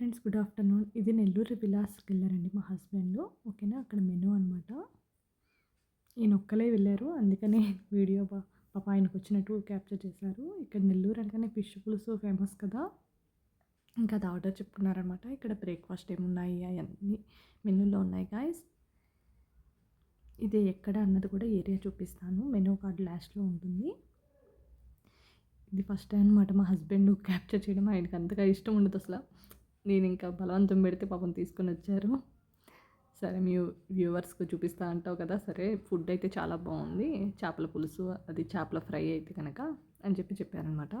Friends good afternoon ఇది నెల్లూరు విలాస్కి వెళ్ళారండి మా హస్బెండ్ ఓకేనా? అక్కడ మెనూ అనమాట ఈయన ఒక్కలే వెళ్ళారు. అందుకనే వీడియో పాప ఆయనకు వచ్చినట్టు క్యాప్చర్ చేశారు. ఇక్కడ నెల్లూరు అనగానే ఫిష్ పులుసు ఫేమస్ కదా. ఇంకా అది ఆర్డర్ చెప్పుకున్నారనమాట ఇక్కడ బ్రేక్ఫాస్ట్ ఏమున్నాయి? అవన్నీ మెనూలో ఉన్నాయి గాయస్ ఇది ఎక్కడ అన్నది కూడా ఏరియా చూపిస్తాను. మెనూ కార్డ్ లాస్ట్లో ఉంటుంది. ఇది ఫస్ట్ టైం అనమాట మా హస్బెండ్ క్యాప్చర్ చేయడం. ఆయనకి అంతగా ఇష్టం ఉండదు అసలు. నేను ఇంకా బలవంతం పెడితే పాపం తీసుకొని వచ్చారు సరే మీ వ్యూవర్స్కి చూపిస్తా అంటావు కదా సరే ఫుడ్ అయితే చాలా బాగుంది. చేపల పులుసు అది చేపల ఫ్రై అయితే కనుక అని చెప్పి చెప్పారనమాట.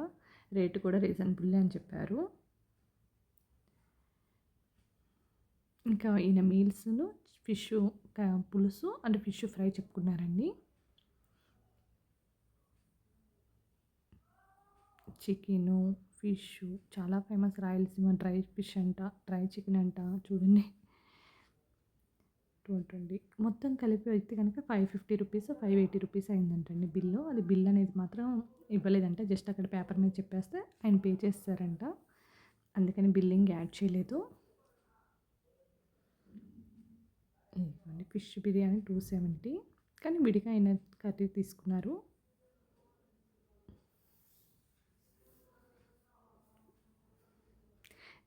రేటు కూడా రీజనబుల్ అని చెప్పారు. ఇంకా ఈయన మీల్స్ను ఫిష్ పులుసు అంటే ఫిష్ ఫ్రై చెప్పుకున్నారండి. చికెను ఫిష్ చాలా ఫేమస్ రాయలసీమ డ్రై ఫిష్ అంట డ్రై చికెన్ అంట చూడండి. చూడండి. మొత్తం కలిపి అయితే కనుక five fifty rupees five eighty rupees అయిందంటండి bill. అది బిల్ అనేది మాత్రం ఇవ్వలేదంట జస్ట్ అక్కడ పేపర్ మీద చెప్పేస్తే ఆయన పే చేస్తారంట. అందుకని బిల్లింగ్ యాడ్ చేయలేదు. Fish biryani two seventy. కానీ విడిగా అయిన కర్రీ తీసుకున్నారు.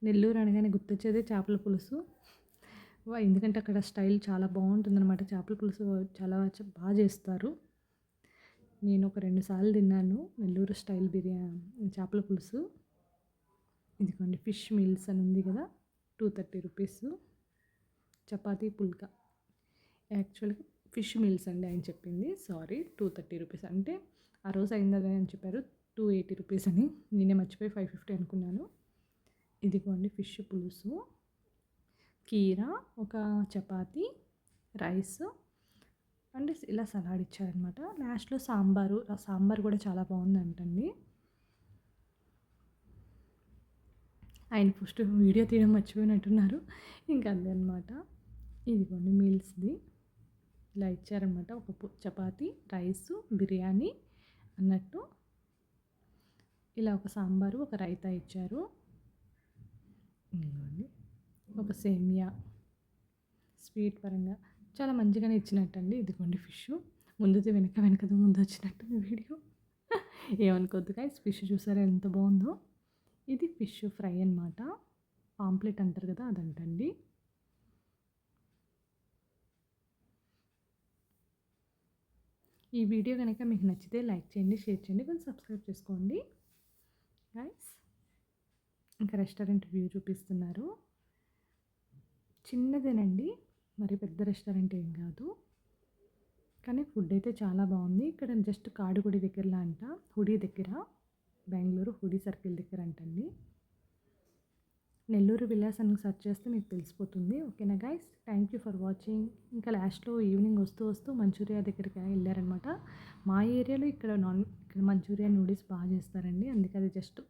నెల్లూరు అనగానే గుర్తొచ్చేదే చేపల పులుసు. ఎందుకంటే అక్కడ స్టైల్ చాలా బాగుంటుందన్నమాట. చేపల పులుసు చాలా బాగా చేస్తారు. నేను ఒక రెండు సార్లు తిన్నాను నెల్లూరు స్టైల్ బిర్యానీ చేపల పులుసు. ఇదిగోండి ఫిష్ మీల్స్ అని ఉంది కదా two thirty rupees. Chapati phulka. యాక్చువల్గా ఫిష్ మీల్స్ అండి ఆయన చెప్పింది. Sorry two thirty rupees. అంటే ఆ రోజు అయిందని అని చెప్పారు టూ ఎయిటీ రూపీస్ అని. నేనే మర్చిపోయి ఫైవ్ ఫిఫ్టీ అనుకున్నాను. ఇదిగోండి ఫిష్ పులుసు కీర ఒక చపాతి రైస్ అండ్ ఇలా సలాడ్ ఇచ్చారనమాట లాస్ట్లో సాంబారు ఆ సాంబార్ కూడా చాలా బాగుందంటండి. ఆయన ఫస్ట్ వీడియో తీయడం మర్చిపోయినట్టున్నారు. ఇంకా అదే అనమాట ఇదిగోండి మీల్స్ది. ఇలా ఇచ్చారనమాట ఒక చపాతి రైస్ బిర్యానీ అన్నట్టు. ఇలా ఒక సాంబారు ఒక రైతా ఇచ్చారు. ఇంకోండి ఒక సేమియా స్వీట్ పరంగా చాలా మంచిగానే ఇచ్చినట్టండి. ఇదిగోండి ఫిష్. ముందుది వెనక వెనకది ముందు వచ్చినట్టు వీడియో. ఏమనుకోద్దు గాయస్ ఫిష్ చూసారా ఎంత బాగుందో? ఇది ఫిష్ ఫ్రై అనమాట పాంప్లెట్ అంటారు కదా అదంటండి. ఈ వీడియో కనుక మీకు నచ్చితే లైక్ చేయండి షేర్ చేయండి కొంచెం సబ్స్క్రైబ్ చేసుకోండి. గైస్ ఇంకా రెస్టారెంట్ వ్యూ చూపిస్తున్నారు. చిన్నదేనండి మరి పెద్ద రెస్టారెంట్ ఏం కాదు. కానీ ఫుడ్ అయితే చాలా బాగుంది. ఇక్కడ జస్ట్ కాడుగుడి దగ్గరలో అంట హుడీ దగ్గర బెంగళూరు హుడీ సర్కిల్ దగ్గర అంటండి. నెల్లూరు విలాసానికి సెర్చ్ చేస్తే మీకు తెలిసిపోతుంది. ఓకేనా guys thank you for watching ఇంకా లాస్ట్లో ఈవినింగ్ వస్తూ వస్తూ మంచూరియా దగ్గరికి వెళ్ళారనమాట మా ఏరియాలో ఇక్కడ నాన్ ఇక్కడ మంచూరియా నూడిల్స్ బాగా చేస్తారండి. అందుకే అది జస్ట్